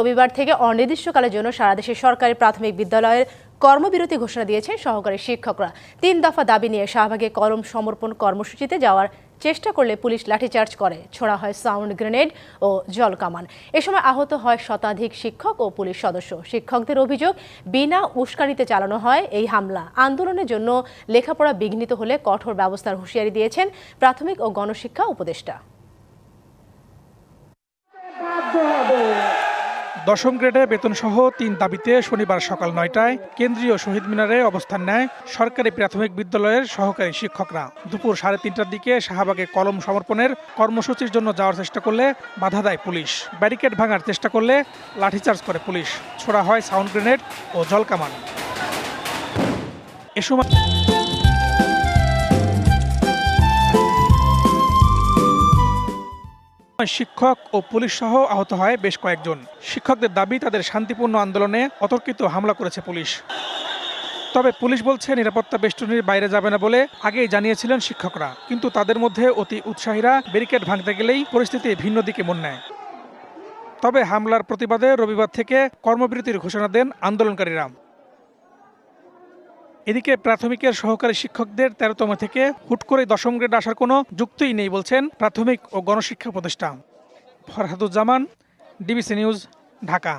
রবিবার থেকে অনির্দিষ্টকালের জন্য সারা দেশের সরকারি প্রাথমিক বিদ্যালয়ের কর্মবিরতি ঘোষণা দিয়েছেন সহকারী শিক্ষকরা। তিন দফা দাবি নিয়ে শাহবাগে কলম সমর্পণ কর্মসূচিতে যাওয়ার চেষ্টা করলে পুলিশ লাঠিচার্জ করে, ছোড়া হয় সাউন্ড গ্রেনেড ও জল কামান। এ সময় আহত হয় শতাধিক শিক্ষক ও পুলিশ সদস্য। শিক্ষকদের অভিযোগ, বিনা উস্কানিতে চালানো হয় এই হামলা। আন্দোলনের জন্য লেখাপড়া বিঘ্নিত হলে কঠোর ব্যবস্থার হুঁশিয়ারি দিয়েছেন প্রাথমিক ও গণশিক্ষা উপদেষ্টা। দশম গ্রেডে বেতনসহ তিন দাবিতে শনিবার সকাল নয়টায় কেন্দ্রীয় শহীদ মিনারে অবস্থান নেয় সরকারি প্রাথমিক বিদ্যালয়ের সহকারী শিক্ষকরা। দুপুর সাড়ে তিনটার দিকে শাহবাগে কলম সমর্পণের কর্মসূচির জন্য যাওয়ার চেষ্টা করলে বাধা দেয় পুলিশ। ব্যারিকেড ভাঙার চেষ্টা করলে লাঠিচার্জ করে পুলিশ। ছোড়া হয় সাউন্ড গ্রেনেড ও জলকামান এ সময় শিক্ষক ও পুলিশ সহ আহত হয় বেশ কয়েকজন। শিক্ষকদের দাবি, তাদের শান্তিপূর্ণ আন্দোলনে অতর্কিত হামলা করেছে পুলিশ। তবে পুলিশ বলছে, নিরাপত্তা বেষ্টনীর বাইরে যাবে না বলে আগেই জানিয়েছিলেন শিক্ষকরা। কিন্তু তাদের মধ্যে অতি উৎসাহীরা ব্যারিকেড ভাঙতে গেলেই পরিস্থিতি ভিন্ন দিকে মন নেয়। তবে হামলার প্রতিবাদে রবিবার থেকে কর্মবিরতির ঘোষণা দেন আন্দোলনকারীরা। এদিকে প্রাথমিকের সহকারী শিক্ষকদের তেরোতম থেকে হুট করে দশম গ্রেড আসার কোনো যুক্তিই নেই বলছেন প্রাথমিক ও গণশিক্ষা প্রতিষ্ঠান। Farhaduzzaman, DBC news, Dhaka.